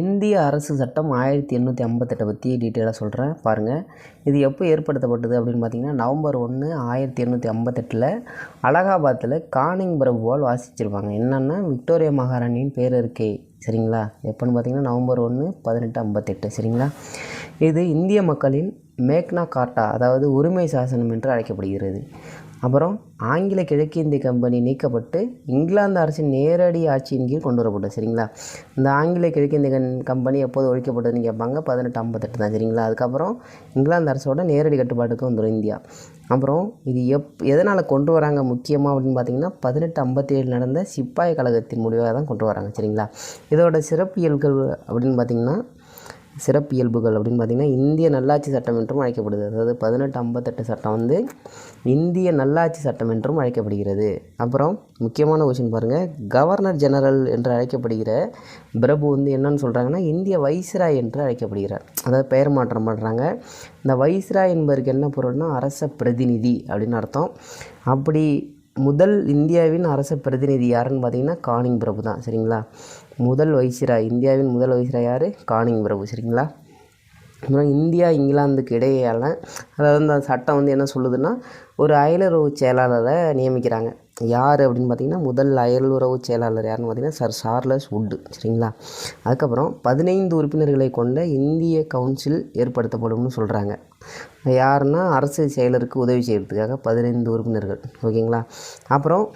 இந்திய அரசு சட்டம் ஆயிரத்தி எண்ணூற்றி ஐம்பத்தெட்டை பற்றி டீட்டெயிலாக சொல்கிறேன் பாருங்கள் இது எப்போ ஏற்படுத்தப்பட்டது அப்படின்னு பார்த்தீங்கன்னா நவம்பர் ஒன்று ஆயிரத்தி எண்ணூற்றி ஐம்பத்தெட்டில் அலகாபாத்தில் கானிங் பிரபுவால் வாசிச்சிருப்பாங்க. என்னென்னா விக்டோரியா மகாராணியின் பேர் இருக்கே. சரிங்களா? எப்போன்னு பார்த்தீங்கன்னா நவம்பர் ஒன்று பதினெட்டு ஐம்பத்தெட்டு. சரிங்களா? இது இந்திய மக்களின் மேக்னா கார்ட்டா அதாவது உரிமை சாசனம் என்று அழைக்கப்படுகிறது. அப்புறம் ஆங்கில கிழக்கிந்திய கம்பெனி நீக்கப்பட்டு இங்கிலாந்து அரசின் நேரடி ஆட்சியின் கீழ் கொண்டு வரப்பட்டது சரிங்களா? இந்த ஆங்கில கிழக்கிந்திய கன் கம்பெனி எப்போது ஒழிக்கப்பட்டதுன்னு கேட்பாங்க? பதினெட்டு ஐம்பத்தெட்டு தான் சரிங்களா? அதுக்கப்புறம் இங்கிலாந்து அரசோட நேரடி கட்டுப்பாட்டுக்கு வந்துடும் இந்தியா. அப்புறம் இது எப் எதனால் கொண்டு வராங்க முக்கியமாக அப்படின்னு பார்த்தீங்கன்னா பதினெட்டு ஐம்பத்தேழு நடந்த சிப்பாய் கழகத்தின் முடிவாக தான் கொண்டு வராங்க சரிங்களா? இதோட சிறப்பியல்கள் அப்படின்னு பார்த்தீங்கன்னா சிறப்பியல்புகள் அப்படின்னு பார்த்திங்கன்னா இந்திய நல்லாட்சி சட்டம் என்றும் அழைக்கப்படுது அதாவது பதினெட்டு ஐம்பத்தெட்டு சட்டம் வந்து இந்திய நல்லாட்சி சட்டம் என்றும் அழைக்கப்படுகிறது. அப்புறம் முக்கியமான கொஷின் பாருங்கள் கவர்னர் ஜெனரல் என்று அழைக்கப்படுகிற பிரபு வந்து என்னன்னு சொல்கிறாங்கன்னா இந்திய வைஸ்ராய் என்று அழைக்கப்படுகிறார். அதாவது பெயர் மாற்றம் பண்ணுறாங்க இந்த வைஸ்ராய் என்பதற்கு என்ன பொருள்னா அரச பிரதிநிதி அப்படின்னு அர்த்தம். அப்படி முதல் இந்தியாவின் அரச பிரதிநிதி யாருன்னு பார்த்தீங்கன்னா கானிங் பிரபு தான் சரிங்களா? முதல் வைசிராய் இந்தியாவின் முதல் வைசிராய் யார்? கானிங் பிரபு சரிங்களா? அப்புறம் இந்தியா இங்கிலாந்துக்கு இடையேயான அதாவது அந்த சட்டம் வந்து என்ன சொல்லுதுன்னா ஒரு அயலுறவு செயலாளரை நியமிக்கிறாங்க. யார் அப்படின்னு பார்த்தீங்கன்னா முதல் அயலுறவு செயலாளர் யாருன்னு பார்த்தீங்கன்னா சர் சார்லஸ் வுட்டு சரிங்களா? அதுக்கப்புறம் பதினைந்து உறுப்பினர்களை கொண்ட இந்திய கவுன்சில் ஏற்படுத்தப்படும்னு சொல்கிறாங்க யாருன்னா அரசு செயலருக்கு உதவி செய்கிறதுக்காக பதினைந்து உறுப்பினர்கள். ஓகேங்களா? அப்புறம்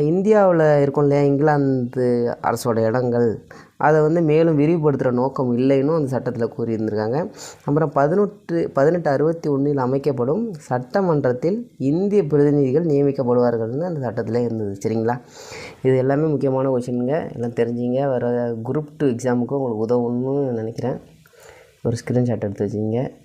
இந்தியாவில் இருக்கும் இல்லையா? இங்கிலாந்து அரசோட இடங்கள். அதை வந்து மேலும் விரிவுபடுத்துகிற நோக்கம் இல்லைன்னு அந்த சட்டத்தில் கூறியிருந்திருக்காங்க. அப்புறம் பதினெட்டு பதினெட்டு அறுபத்தி ஒன்றில் அமைக்கப்படும் சட்டமன்றத்தில் இந்திய பிரதிநிதிகள் நியமிக்கப்படுவார்கள்னு அந்த சட்டத்தில் இருந்தது. சரிங்களா? இது எல்லாமே முக்கியமான கொஷினுங்க எல்லாம் தெரிஞ்சிங்க. வர குரூப் டூ எக்ஸாமுக்கும் உங்களுக்கு உதவும்னு நினைக்கிறேன். ஒரு ஸ்க்ரீன்ஷாட் எடுத்து வச்சுங்க